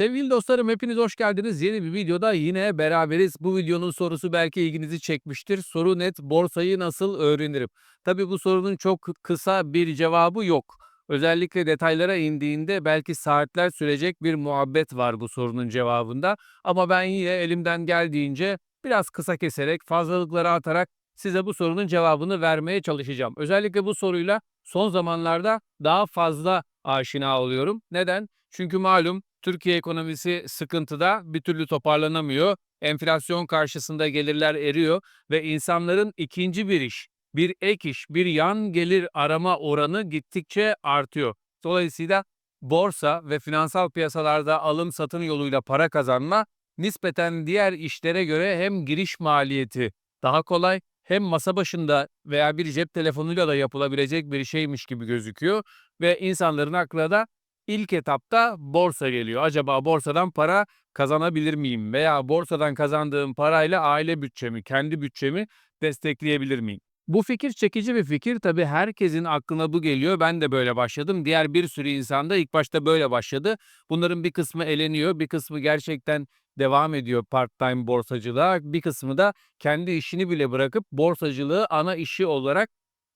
Sevgili dostlarım hepiniz hoş geldiniz. Yeni bir videoda yine beraberiz. Bu videonun sorusu belki ilginizi çekmiştir. Soru net borsayı nasıl öğrenirim? Tabii bu sorunun çok kısa bir cevabı yok. Özellikle detaylara indiğinde belki saatler sürecek bir muhabbet var bu sorunun cevabında. Ama ben yine elimden geldiğince biraz kısa keserek, fazlalıkları atarak size bu sorunun cevabını vermeye çalışacağım. Özellikle bu soruyla son zamanlarda daha fazla aşina oluyorum. Neden? Çünkü malum Türkiye ekonomisi sıkıntıda, bir türlü toparlanamıyor. Enflasyon karşısında gelirler eriyor ve insanların ikinci bir iş, bir ek iş, bir yan gelir arama oranı gittikçe artıyor. Dolayısıyla borsa ve finansal piyasalarda alım satım yoluyla para kazanma nispeten diğer işlere göre hem giriş maliyeti daha kolay hem masa başında veya bir cep telefonuyla da yapılabilecek bir şeymiş gibi gözüküyor ve insanların aklına da ilk etapta borsa geliyor. Acaba borsadan para kazanabilir miyim veya borsadan kazandığım parayla aile bütçemi, kendi bütçemi destekleyebilir miyim? Bu fikir çekici bir fikir. Tabii herkesin aklına bu geliyor. Ben de böyle başladım. Diğer bir sürü insan da ilk başta böyle başladı. Bunların bir kısmı eleniyor, bir kısmı gerçekten devam ediyor part-time borsacılığa. Bir kısmı da kendi işini bile bırakıp borsacılığı ana işi olarak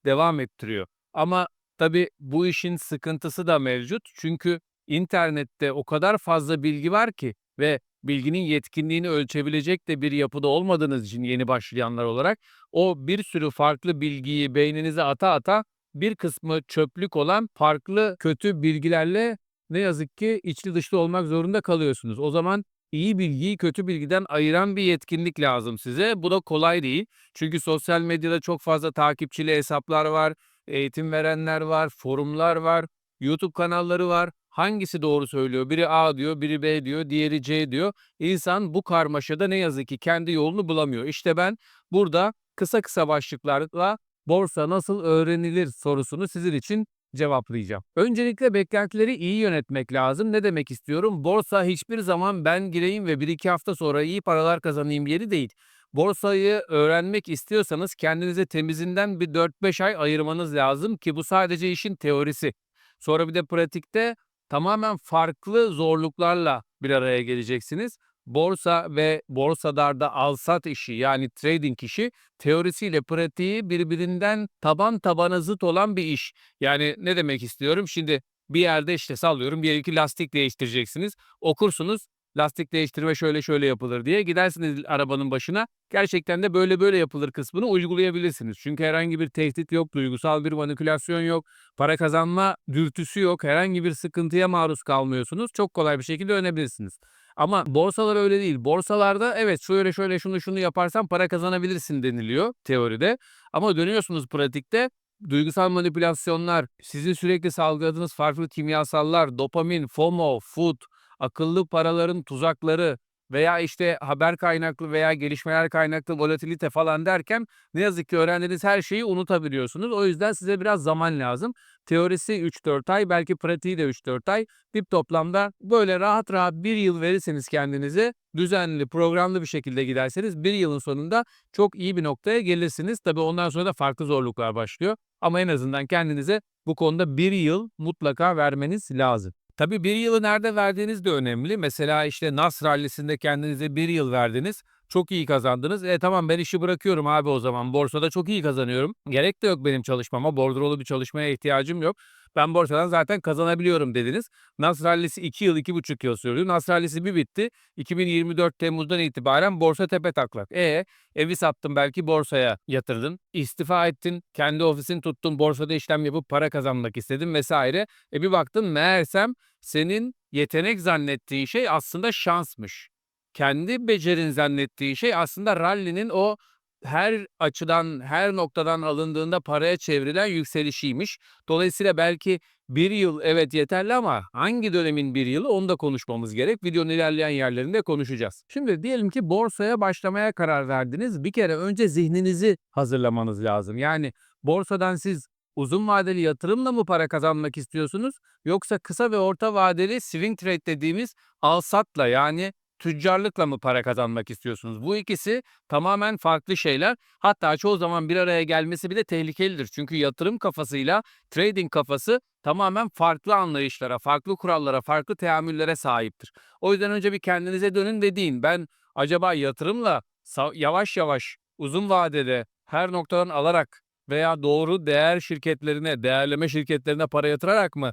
devam ettiriyor. Ama tabii bu işin sıkıntısı da mevcut. Çünkü internette o kadar fazla bilgi var ki ve bilginin yetkinliğini ölçebilecek de bir yapıda olmadığınız için yeni başlayanlar olarak o bir sürü farklı bilgiyi beyninize ata ata bir kısmı çöplük olan farklı kötü bilgilerle ne yazık ki içli dışlı olmak zorunda kalıyorsunuz. O zaman iyi bilgiyi kötü bilgiden ayıran bir yetkinlik lazım size. Bu da kolay değil. Çünkü sosyal medyada çok fazla takipçili hesaplar var, eğitim verenler var, forumlar var, YouTube kanalları var. Hangisi doğru söylüyor? Biri A diyor, biri B diyor, diğeri C diyor. İnsan bu karmaşada ne yazık ki kendi yolunu bulamıyor. İşte ben burada kısa kısa başlıklarla borsa nasıl öğrenilir sorusunu sizin için cevaplayacağım. Öncelikle beklentileri iyi yönetmek lazım. Ne demek istiyorum? Borsa hiçbir zaman ben gireyim ve 1-2 hafta sonra iyi paralar kazanayım yeri değil. Borsayı öğrenmek istiyorsanız kendinize temizinden bir 4-5 ay ayırmanız lazım ki bu sadece işin teorisi. Sonra bir de pratikte tamamen farklı zorluklarla bir araya geleceksiniz. Borsa ve borsalarda al-sat işi yani trading işi teorisiyle pratiği birbirinden taban tabana zıt olan bir iş. Yani ne demek istiyorum? Şimdi bir yerde işte sallıyorum bir iki lastik değiştireceksiniz. Okursunuz lastik değiştirme şöyle şöyle yapılır diye gidersiniz arabanın başına. Gerçekten de böyle böyle yapılır kısmını uygulayabilirsiniz. Çünkü herhangi bir tehdit yok, duygusal bir manipülasyon yok, para kazanma dürtüsü yok, herhangi bir sıkıntıya maruz kalmıyorsunuz. Çok kolay bir şekilde öğrenebilirsiniz. Ama borsalar öyle değil. Borsalarda evet şöyle şöyle şunu şunu yaparsan para kazanabilirsin deniliyor teoride. Ama dönüyorsunuz pratikte duygusal manipülasyonlar, sizin sürekli salgıladığınız farklı kimyasallar, dopamin, FOMO, food, akıllı paraların tuzakları veya işte haber kaynaklı veya gelişmeler kaynaklı volatilite falan derken ne yazık ki öğrendiğiniz her şeyi unutabiliyorsunuz. O yüzden size biraz zaman lazım. Teorisi 3-4 ay belki pratiği de 3-4 ay. Bir toplamda böyle rahat rahat bir yıl verirseniz kendinize düzenli programlı bir şekilde giderseniz bir yılın sonunda çok iyi bir noktaya gelirsiniz. Tabii ondan sonra da farklı zorluklar başlıyor. Ama en azından kendinize bu konuda bir yıl mutlaka vermeniz lazım. Tabii bir yılı nerede verdiğiniz de önemli. Mesela işte Nas rallisinde kendinize bir yıl verdiniz. Çok iyi kazandınız. E tamam ben işi bırakıyorum abi o zaman. Borsada çok iyi kazanıyorum. Gerek de yok benim çalışmama. Bordrolu bir çalışmaya ihtiyacım yok. Ben borsadan zaten kazanabiliyorum dediniz. Nas rallisi 2 yıl 2,5 yıl sürdü. Nas rallisi bir bitti. 2024 Temmuz'dan itibaren borsa tepe taklak. E evi sattın belki borsaya yatırdın. İstifa ettin. Kendi ofisin tuttun. Borsada işlem yapıp para kazanmak istedin vesaire. E bir baktın meğersem senin yetenek zannettiğin şey aslında şansmış. Kendi becerin zannettiğin şey aslında rallinin o her açıdan, her noktadan alındığında paraya çevrilen yükselişiymiş. Dolayısıyla belki bir yıl evet yeterli ama hangi dönemin bir yılı onu da konuşmamız gerek. Videonun ilerleyen yerlerinde konuşacağız. Şimdi diyelim ki borsaya başlamaya karar verdiniz. Bir kere önce zihninizi hazırlamanız lazım. Yani borsadan siz uzun vadeli yatırımla mı para kazanmak istiyorsunuz? Yoksa kısa ve orta vadeli swing trade dediğimiz al satla yani tüccarlıkla mı para kazanmak istiyorsunuz? Bu ikisi tamamen farklı şeyler. Hatta çoğu zaman bir araya gelmesi bile tehlikelidir. Çünkü yatırım kafasıyla trading kafası tamamen farklı anlayışlara, farklı kurallara, farklı teamüllere sahiptir. O yüzden önce bir kendinize dönün ve deyin ben acaba yatırımla yavaş yavaş uzun vadede her noktadan alarak veya doğru değer şirketlerine, değerleme şirketlerine para yatırarak mı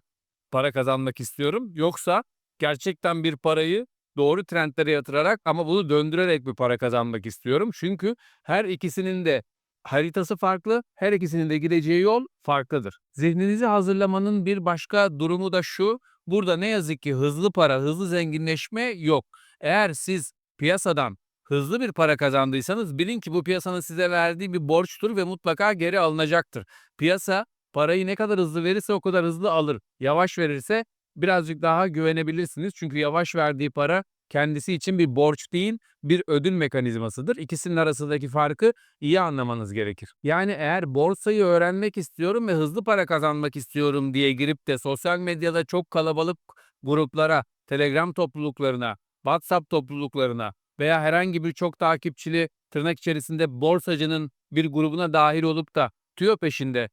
para kazanmak istiyorum? Yoksa gerçekten bir parayı doğru trendlere yatırarak ama bunu döndürerek bir para kazanmak istiyorum. Çünkü her ikisinin de haritası farklı, her ikisinin de gideceği yol farklıdır. Zihninizi hazırlamanın bir başka durumu da şu. Burada ne yazık ki hızlı para, hızlı zenginleşme yok. Eğer siz piyasadan hızlı bir para kazandıysanız bilin ki bu piyasanın size verdiği bir borçtur ve mutlaka geri alınacaktır. Piyasa parayı ne kadar hızlı verirse o kadar hızlı alır. Yavaş verirse birazcık daha güvenebilirsiniz. Çünkü yavaş verdiği para kendisi için bir borç değil, bir ödül mekanizmasıdır. İkisinin arasındaki farkı iyi anlamanız gerekir. Yani eğer borsayı öğrenmek istiyorum ve hızlı para kazanmak istiyorum diye girip de sosyal medyada çok kalabalık gruplara, Telegram topluluklarına, WhatsApp topluluklarına veya herhangi bir çok takipçili tırnak içerisinde borsacının bir grubuna dahil olup da tüyo peşinde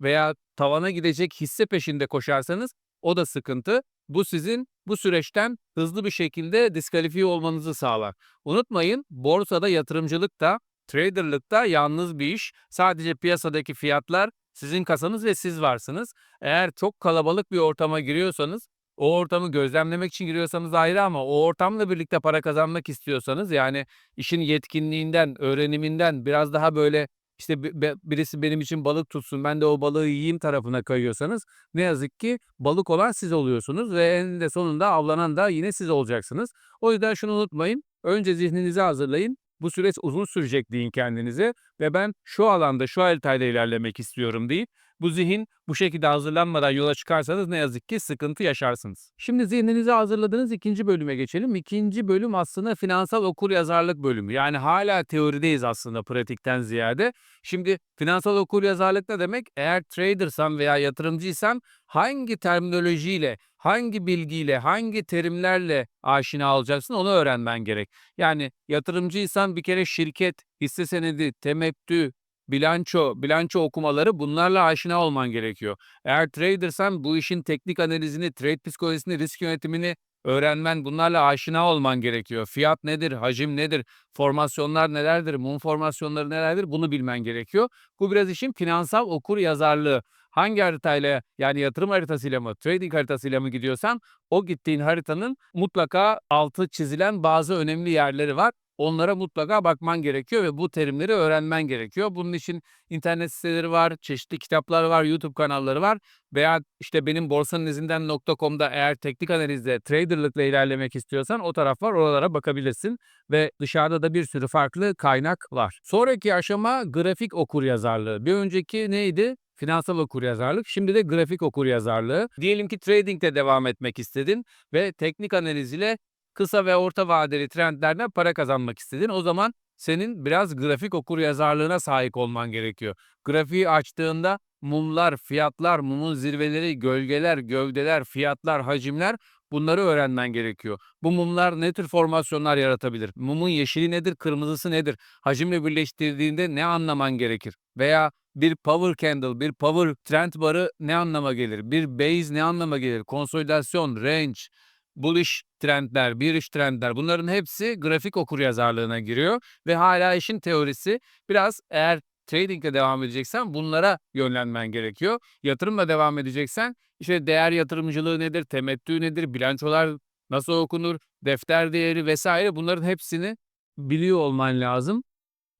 veya tavana gidecek hisse peşinde koşarsanız o da sıkıntı. Bu sizin bu süreçten hızlı bir şekilde diskalifiye olmanızı sağlar. Unutmayın borsada yatırımcılık da traderlık da yalnız bir iş. Sadece piyasadaki fiyatlar sizin kasanız ve siz varsınız. Eğer çok kalabalık bir ortama giriyorsanız o ortamı gözlemlemek için giriyorsanız ayrı ama o ortamla birlikte para kazanmak istiyorsanız yani işin yetkinliğinden, öğreniminden biraz daha böyle işte birisi benim için balık tutsun ben de o balığı yiyeyim tarafına kayıyorsanız ne yazık ki balık olan siz oluyorsunuz ve eninde sonunda avlanan da yine siz olacaksınız. O yüzden şunu unutmayın. Önce zihninizi hazırlayın. Bu süreç uzun sürecek deyin kendinize ve ben şu alanda şu haritayla ilerlemek istiyorum deyip bu zihin bu şekilde hazırlanmadan yola çıkarsanız ne yazık ki sıkıntı yaşarsınız. Şimdi zihninizi hazırladığınız ikinci bölüme geçelim. İkinci bölüm aslında finansal okuryazarlık bölümü. Yani hala teorideyiz aslında pratikten ziyade. Şimdi finansal okuryazarlık ne demek? Eğer tradersan veya yatırımcıysan hangi terminolojiyle, hangi bilgiyle, hangi terimlerle aşina olacaksın onu öğrenmen gerek. Yani yatırımcıysan bir kere şirket, hisse senedi, temettü, bilanço, bilanço okumaları bunlarla aşina olman gerekiyor. Eğer tradersan bu işin teknik analizini, trade psikolojisini, risk yönetimini öğrenmen, bunlarla aşina olman gerekiyor. Fiyat nedir, hacim nedir, formasyonlar nelerdir, mum formasyonları nelerdir bunu bilmen gerekiyor. Bu biraz işin finansal okur yazarlığı. Hangi haritayla yani yatırım haritasıyla mı, trading haritasıyla mı gidiyorsan o gittiğin haritanın mutlaka altı çizilen bazı önemli yerleri var. Onlara mutlaka bakman gerekiyor ve bu terimleri öğrenmen gerekiyor. Bunun için internet siteleri var, çeşitli kitaplar var, YouTube kanalları var veya işte benim borsanın.com'da eğer teknik analizde traderlıkla ilerlemek istiyorsan o taraf var oralara bakabilirsin ve dışarıda da bir sürü farklı kaynak var. Sonraki aşama grafik okuryazarlığı. Bir önceki neydi? Finansal okuryazarlık. Şimdi de grafik okuryazarlığı. Diyelim ki trading'de devam etmek istedin ve teknik analiz ile kısa ve orta vadeli trendlerden para kazanmak istedin. O zaman senin biraz grafik okuryazarlığına sahip olman gerekiyor. Grafiği açtığında mumlar, fiyatlar, mumun zirveleri, gölgeler, gövdeler, fiyatlar, hacimler bunları öğrenmen gerekiyor. Bu mumlar ne tür formasyonlar yaratabilir? Mumun yeşili nedir, kırmızısı nedir? Hacimle birleştirdiğinde ne anlaman gerekir? Veya bir power candle, bir power trend barı ne anlama gelir? Bir base ne anlama gelir? Konsolidasyon, range, bullish trendler, bearish trendler bunların hepsi grafik okuryazarlığına giriyor ve hala işin teorisi biraz eğer tradingle devam edeceksen bunlara yönlenmen gerekiyor. Yatırımla devam edeceksen işte değer yatırımcılığı nedir, temettü nedir, bilançolar nasıl okunur, defter değeri vesaire bunların hepsini biliyor olman lazım.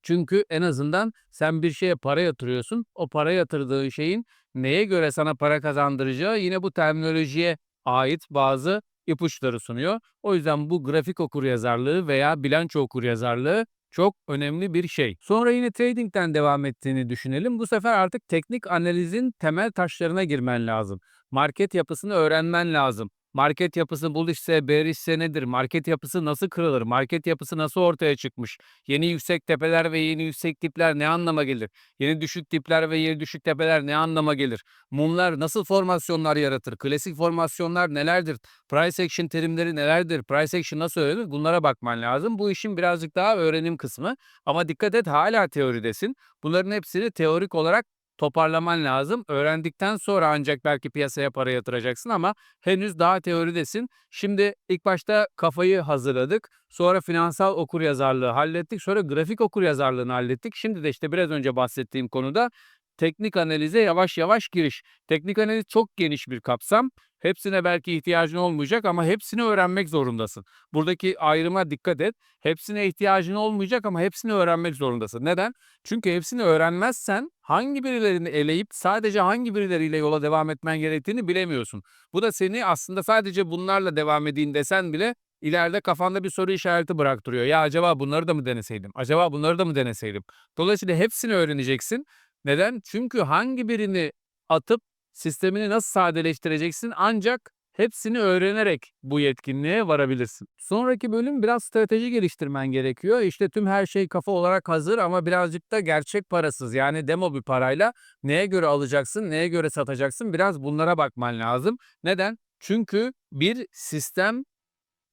Çünkü en azından sen bir şeye para yatırıyorsun. O para yatırdığın şeyin neye göre sana para kazandıracağı yine bu terminolojiye ait bazı ipuçları sunuyor. O yüzden bu grafik okuryazarlığı veya bilanço okuryazarlığı çok önemli bir şey. Sonra yine trading'den devam ettiğini düşünelim. Bu sefer artık teknik analizin temel taşlarına girmen lazım. Market yapısını öğrenmen lazım. Market yapısı bullishse, bearishse nedir? Market yapısı nasıl kırılır? Market yapısı nasıl ortaya çıkmış? Yeni yüksek tepeler ve yeni yüksek dipler ne anlama gelir? Yeni düşük dipler ve yeni düşük tepeler ne anlama gelir? Mumlar nasıl formasyonlar yaratır? Klasik formasyonlar nelerdir? Price action terimleri nelerdir? Price action nasıl öğrenir? Bunlara bakman lazım. Bu işin birazcık daha öğrenim kısmı. Ama dikkat et hala teoridesin. Bunların hepsini teorik olarak toparlaman lazım. Öğrendikten sonra ancak belki piyasaya para yatıracaksın ama henüz daha teoridesin. Şimdi ilk başta kafayı hazırladık. Sonra finansal okuryazarlığı hallettik. Sonra grafik okuryazarlığını hallettik. Şimdi de işte biraz önce bahsettiğim konuda teknik analize yavaş yavaş giriş. Teknik analiz çok geniş bir kapsam. Hepsine belki ihtiyacın olmayacak ama hepsini öğrenmek zorundasın. Buradaki ayrıma dikkat et. Hepsine ihtiyacın olmayacak ama hepsini öğrenmek zorundasın. Neden? Çünkü hepsini öğrenmezsen hangi birilerini eleyip sadece hangi birileriyle yola devam etmen gerektiğini bilemiyorsun. Bu da seni aslında sadece bunlarla devam edeyim desen bile ileride kafanda bir soru işareti bıraktırıyor. Ya acaba bunları da mı deneseydim? Acaba bunları da mı deneseydim? Dolayısıyla hepsini öğreneceksin. Neden? Çünkü hangi birini atıp sistemini nasıl sadeleştireceksin ancak hepsini öğrenerek bu yetkinliğe varabilirsin. Sonraki bölüm biraz strateji geliştirmen gerekiyor. İşte tüm her şey kafa olarak hazır ama birazcık da gerçek parasız yani demo bir parayla neye göre alacaksın, neye göre satacaksın biraz bunlara bakman lazım. Neden? Çünkü bir sistem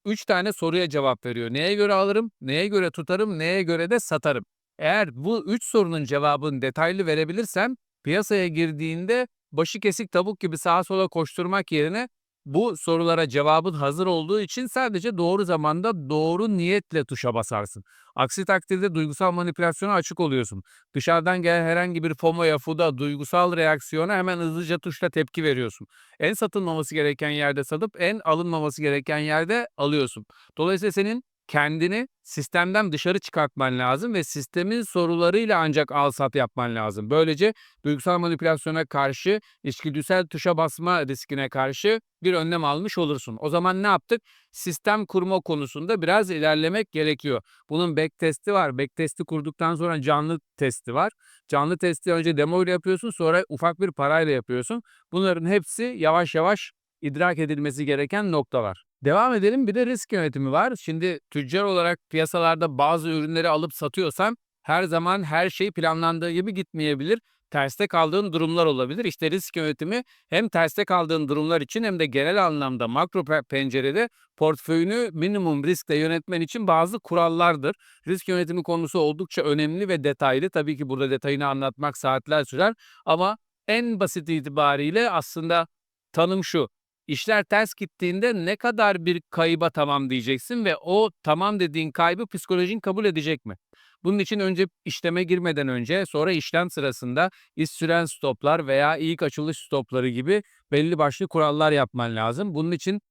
3 tane soruya cevap veriyor. Neye göre alırım, neye göre tutarım, neye göre de satarım. Eğer bu 3 sorunun cevabını detaylı verebilirsem piyasaya girdiğinde başı kesik tavuk gibi sağa sola koşturmak yerine bu sorulara cevabın hazır olduğu için sadece doğru zamanda doğru niyetle tuşa basarsın. Aksi takdirde duygusal manipülasyona açık oluyorsun. Dışarıdan gelen herhangi bir FOMO'ya, FUD'a, duygusal reaksiyona hemen hızlıca tuşla tepki veriyorsun. En satılmaması gereken yerde satıp en alınmaması gereken yerde alıyorsun. Dolayısıyla senin kendini sistemden dışarı çıkartman lazım ve sistemin sorularıyla ancak al sat yapman lazım. Böylece duygusal manipülasyona karşı, içgüdüsel tuşa basma riskine karşı bir önlem almış olursun. O zaman ne yaptık? Sistem kurma konusunda biraz ilerlemek gerekiyor. Bunun back testi var. Back testi kurduktan sonra canlı testi var. Canlı testi önce demo ile yapıyorsun sonra ufak bir parayla yapıyorsun. Bunların hepsi yavaş yavaş idrak edilmesi gereken noktalar. Devam edelim. Bir de risk yönetimi var. Şimdi tüccar olarak piyasalarda bazı ürünleri alıp satıyorsan her zaman her şey planlandığı gibi gitmeyebilir. Terste kaldığın durumlar olabilir. İşte risk yönetimi hem terste kaldığın durumlar için hem de genel anlamda makro pencerede portföyünü minimum riskle yönetmen için bazı kurallardır. Risk yönetimi konusu oldukça önemli ve detaylı. Tabii ki burada detayını anlatmak saatler sürer ama en basit itibariyle aslında tanım şu. İşler ters gittiğinde ne kadar bir kayıba tamam diyeceksin ve o tamam dediğin kaybı psikolojin kabul edecek mi? Bunun için önce işleme girmeden önce sonra işlem sırasında iş süren stoplar veya ilk açılış stopları gibi belli başlı kurallar yapman lazım. Bunun için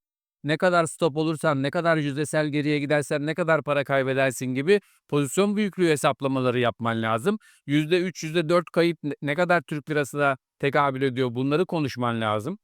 ne kadar stop olursan, ne kadar yüzdesel geriye gidersen, ne kadar para kaybedersin gibi pozisyon büyüklüğü hesaplamaları yapman lazım. %3, %4 kayıp ne kadar Türk lirasına tekabül ediyor bunları konuşman lazım.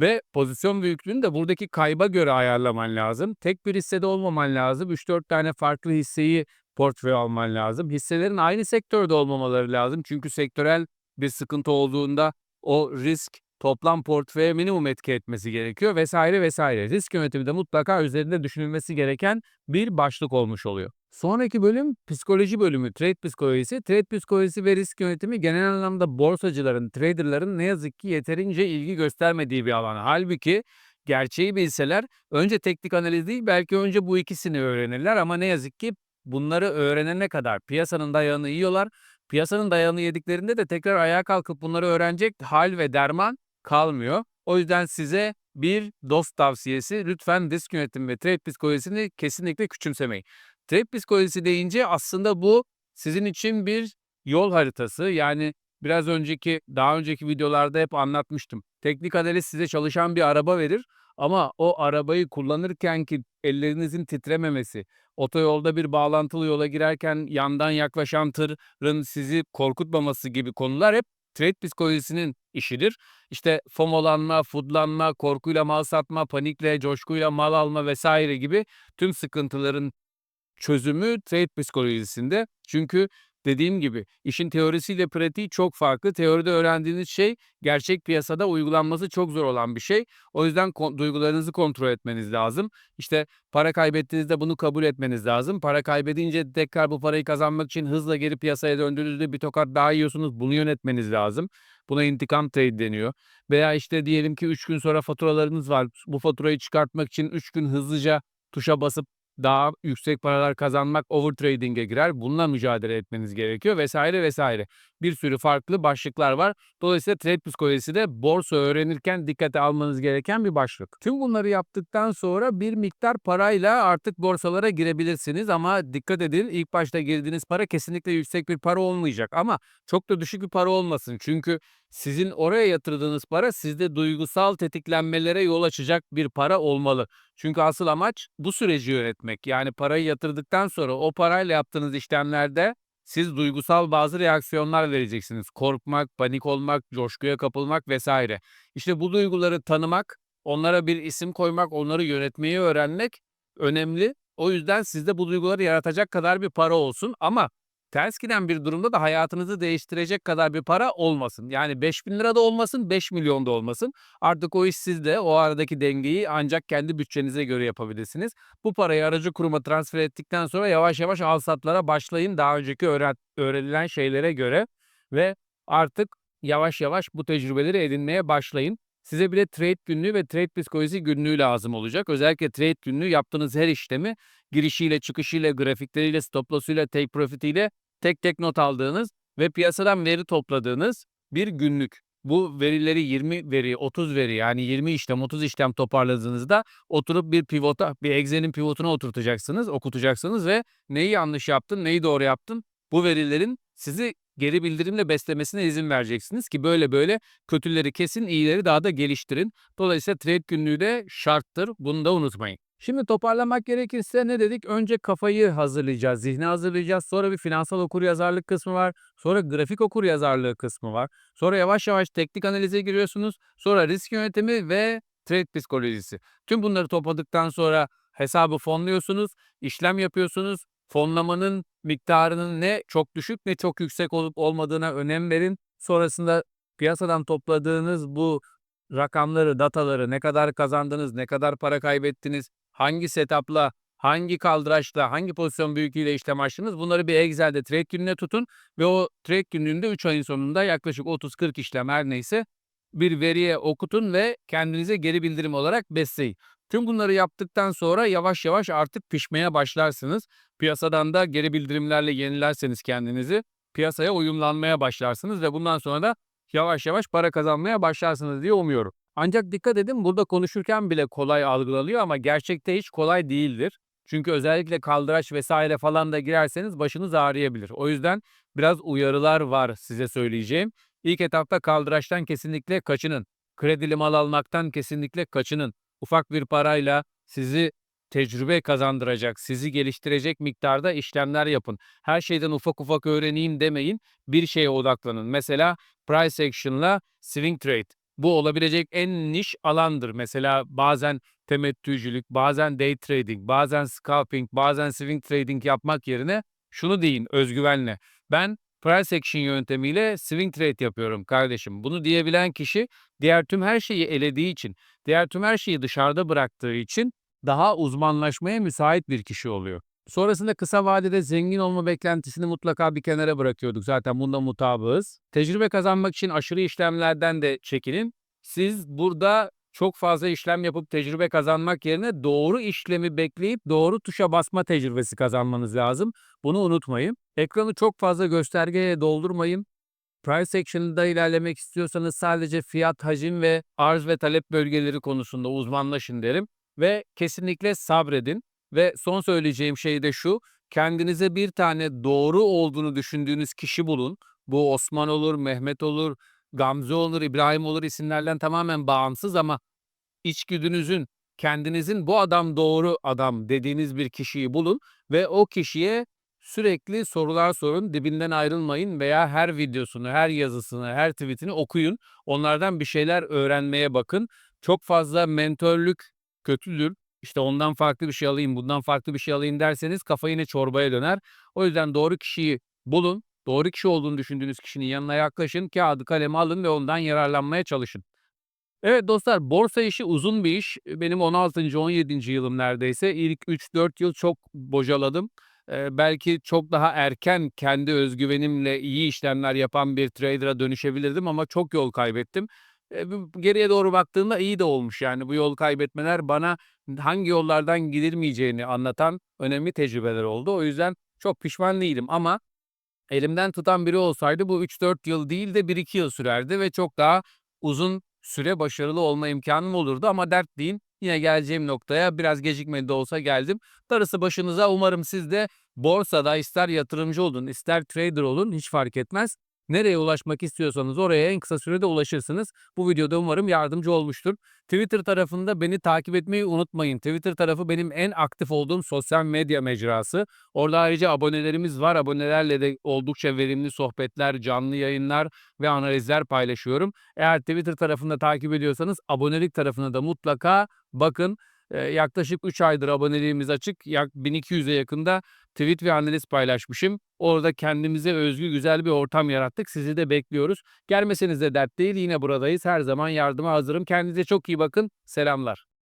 Ve pozisyon büyüklüğünü de buradaki kayba göre ayarlaman lazım. Tek bir hissede olmaman lazım. 3-4 tane farklı hisseyi portföy alman lazım. Hisselerin aynı sektörde olmamaları lazım. Çünkü sektörel bir sıkıntı olduğunda o risk toplam portföye minimum etki etmesi gerekiyor vesaire vesaire. Risk yönetimi de mutlaka üzerinde düşünülmesi gereken bir başlık olmuş oluyor. Sonraki bölüm psikoloji bölümü, trade psikolojisi. Trade psikolojisi ve risk yönetimi genel anlamda borsacıların, traderların ne yazık ki yeterince ilgi göstermediği bir alan. Halbuki gerçeği bilseler önce teknik analiz değil belki önce bu ikisini öğrenirler ama ne yazık ki bunları öğrenene kadar piyasanın dayağını yiyorlar. Piyasanın dayağını yediklerinde de tekrar ayağa kalkıp bunları öğrenecek hal ve derman kalmıyor. O yüzden size bir dost tavsiyesi lütfen risk yönetimi ve trade psikolojisini kesinlikle küçümsemeyin. Trade psikolojisi deyince aslında bu sizin için bir yol haritası. Yani biraz önceki, daha önceki videolarda hep anlatmıştım. Teknik analiz size çalışan bir araba verir ama o arabayı kullanırken ki ellerinizin titrememesi, otoyolda bir bağlantılı yola girerken yandan yaklaşan tırın sizi korkutmaması gibi konular hep trade psikolojisinin işidir. İşte FOMO'lanma, FUD'lanma, korkuyla mal satma, panikle, coşkuyla mal alma vesaire gibi tüm sıkıntıların çözümü trade psikolojisinde. Çünkü Dediğim gibi işin teorisiyle pratiği çok farklı. Teoride öğrendiğiniz şey gerçek piyasada uygulanması çok zor olan bir şey. O yüzden duygularınızı kontrol etmeniz lazım. İşte para kaybettiğinizde bunu kabul etmeniz lazım. Para kaybedince tekrar bu parayı kazanmak için hızla geri piyasaya döndüğünüzde bir tokat daha yiyorsunuz. Bunu yönetmeniz lazım. Buna intikam trade deniyor. Veya işte diyelim ki 3 gün sonra faturalarınız var. Bu faturayı çıkartmak için 3 gün hızlıca tuşa basıp daha yüksek paralar kazanmak overtrading'e girer. Bununla mücadele etmeniz gerekiyor vesaire vesaire. Bir sürü farklı başlıklar var. Dolayısıyla trade psikolojisi de borsa öğrenirken dikkate almanız gereken bir başlık. Tüm bunları yaptıktan sonra bir miktar parayla artık borsalara girebilirsiniz ama dikkat edin ilk başta girdiğiniz para kesinlikle yüksek bir para olmayacak ama çok da düşük bir para olmasın. Çünkü sizin oraya yatırdığınız para sizde duygusal tetiklenmelere yol açacak bir para olmalı. Çünkü asıl amaç bu süreci yönetmek. Yani parayı yatırdıktan sonra o parayla yaptığınız işlemlerde siz duygusal bazı reaksiyonlar vereceksiniz. Korkmak, panik olmak, coşkuya kapılmak vesaire. İşte bu duyguları tanımak, onlara bir isim koymak, onları yönetmeyi öğrenmek önemli. O yüzden sizde bu duyguları yaratacak kadar bir para olsun ama ters giden bir durumda da hayatınızı değiştirecek kadar bir para olmasın. Yani 5000 lira da olmasın, 5 milyon da olmasın. Artık o iş sizde. O aradaki dengeyi ancak kendi bütçenize göre yapabilirsiniz. Bu parayı aracı kuruma transfer ettikten sonra yavaş yavaş alsatlara başlayın daha önceki öğren öğrenilen şeylere göre ve artık yavaş yavaş bu tecrübeleri edinmeye başlayın. Size bile trade günlüğü ve trade psikolojisi günlüğü lazım olacak. Özellikle trade günlüğü yaptığınız her işlemi girişiyle, çıkışıyla, grafikleriyle, stop loss'uyla, take profit'iyle tek tek not aldığınız ve piyasadan veri topladığınız bir günlük. Bu verileri 20 veri, 30 veri yani 20 işlem, 30 işlem toparladığınızda oturup bir pivota, bir Excel'in pivotuna oturtacaksınız, okutacaksınız ve neyi yanlış yaptın, neyi doğru yaptın bu verilerin sizi geri bildirimle beslemesine izin vereceksiniz ki böyle böyle kötüleri kesin, iyileri daha da geliştirin. Dolayısıyla trade günlüğü de şarttır. Bunu da unutmayın. Şimdi toparlamak gerekirse ne dedik? Önce kafayı hazırlayacağız, zihni hazırlayacağız. Sonra bir finansal okuryazarlık kısmı var. Sonra grafik okuryazarlığı kısmı var. Sonra yavaş yavaş teknik analize giriyorsunuz. Sonra risk yönetimi ve trade psikolojisi. Tüm bunları topladıktan sonra hesabı fonluyorsunuz, işlem yapıyorsunuz. Fonlamanın miktarının ne çok düşük ne çok yüksek olup olmadığına önem verin. Sonrasında piyasadan topladığınız bu rakamları, dataları, ne kadar kazandınız, ne kadar para kaybettiniz, hangi setup'la, hangi kaldıraçla, hangi pozisyon büyüklüğüyle işlem açtınız bunları bir Excel'de trade gününe tutun ve o trade günlüğünde 3 ayın sonunda yaklaşık 30-40 işlem her neyse bir veriye okutun ve kendinize geri bildirim olarak besleyin. Tüm bunları yaptıktan sonra yavaş yavaş artık pişmeye başlarsınız. Piyasadan da geri bildirimlerle yenilerseniz kendinizi piyasaya uyumlanmaya başlarsınız ve bundan sonra da yavaş yavaş para kazanmaya başlarsınız diye umuyorum. Ancak dikkat edin burada konuşurken bile kolay algılanıyor ama gerçekte hiç kolay değildir. Çünkü özellikle kaldıraç vesaire falan da girerseniz başınız ağrıyabilir. O yüzden biraz uyarılar var size söyleyeceğim. İlk etapta kaldıraçtan kesinlikle kaçının. Kredili mal almaktan kesinlikle kaçının. Ufak bir parayla sizi tecrübe kazandıracak, sizi geliştirecek miktarda işlemler yapın. Her şeyden ufak ufak öğreneyim demeyin. Bir şeye odaklanın. Mesela price action'la swing trade. Bu olabilecek en niş alandır. Mesela bazen temettücülük, bazen day trading, bazen scalping, bazen swing trading yapmak yerine şunu deyin özgüvenle. Ben price action yöntemiyle swing trade yapıyorum kardeşim. Bunu diyebilen kişi diğer tüm her şeyi elediği için, diğer tüm her şeyi dışarıda bıraktığı için daha uzmanlaşmaya müsait bir kişi oluyor. Sonrasında kısa vadede zengin olma beklentisini mutlaka bir kenara bırakıyorduk. Zaten bunda mutabığız. Tecrübe kazanmak için aşırı işlemlerden de çekinin. Siz burada çok fazla işlem yapıp tecrübe kazanmak yerine doğru işlemi bekleyip doğru tuşa basma tecrübesi kazanmanız lazım. Bunu unutmayın. Ekranı çok fazla göstergeye doldurmayın. Price action'da ilerlemek istiyorsanız sadece fiyat, hacim ve arz ve talep bölgeleri konusunda uzmanlaşın derim. Ve kesinlikle sabredin. Ve son söyleyeceğim şey de şu. Kendinize bir tane doğru olduğunu düşündüğünüz kişi bulun. Bu Osman olur, Mehmet olur, Gamze olur, İbrahim olur isimlerden tamamen bağımsız ama içgüdünüzün, kendinizin bu adam doğru adam dediğiniz bir kişiyi bulun ve o kişiye sürekli sorular sorun, dibinden ayrılmayın veya her videosunu, her yazısını, her tweetini okuyun. Onlardan bir şeyler öğrenmeye bakın. Çok fazla mentörlük kötüdür. İşte ondan farklı bir şey alayım, bundan farklı bir şey alayım derseniz kafa yine çorbaya döner. O yüzden doğru kişiyi bulun, Doğru kişi olduğunu düşündüğünüz kişinin yanına yaklaşın, kağıdı kalemi alın ve ondan yararlanmaya çalışın. Evet dostlar, borsa işi uzun bir iş. Benim 16. 17. yılım neredeyse. İlk 3-4 yıl çok bocaladım. Eee, belki çok daha erken kendi özgüvenimle iyi işlemler yapan bir trader'a dönüşebilirdim ama çok yol kaybettim. Bu geriye doğru baktığımda iyi de olmuş yani bu yol kaybetmeler bana hangi yollardan gidilmeyeceğini anlatan önemli tecrübeler oldu. O yüzden çok pişman değilim ama elimden tutan biri olsaydı bu 3-4 yıl değil de 1-2 yıl sürerdi ve çok daha uzun süre başarılı olma imkânım olurdu ama dert değil. Yine geleceğim noktaya biraz gecikmeli de olsa geldim. Darısı başınıza. Umarım siz de borsada ister yatırımcı olun, ister trader olun hiç fark etmez. Nereye ulaşmak istiyorsanız oraya en kısa sürede ulaşırsınız. Bu videoda umarım yardımcı olmuştur. Twitter tarafında beni takip etmeyi unutmayın. Twitter tarafı benim en aktif olduğum sosyal medya mecrası. Orada ayrıca abonelerimiz var. Abonelerle de oldukça verimli sohbetler, canlı yayınlar ve analizler paylaşıyorum. Eğer Twitter tarafında takip ediyorsanız abonelik tarafına da mutlaka bakın. Yaklaşık 3 aydır aboneliğimiz açık. Yak 1200'e yakında tweet ve analiz paylaşmışım. Orada kendimize özgü güzel bir ortam yarattık. Sizi de bekliyoruz. Gelmeseniz de dert değil. Yine buradayız. Her zaman yardıma hazırım. Kendinize çok iyi bakın. Selamlar.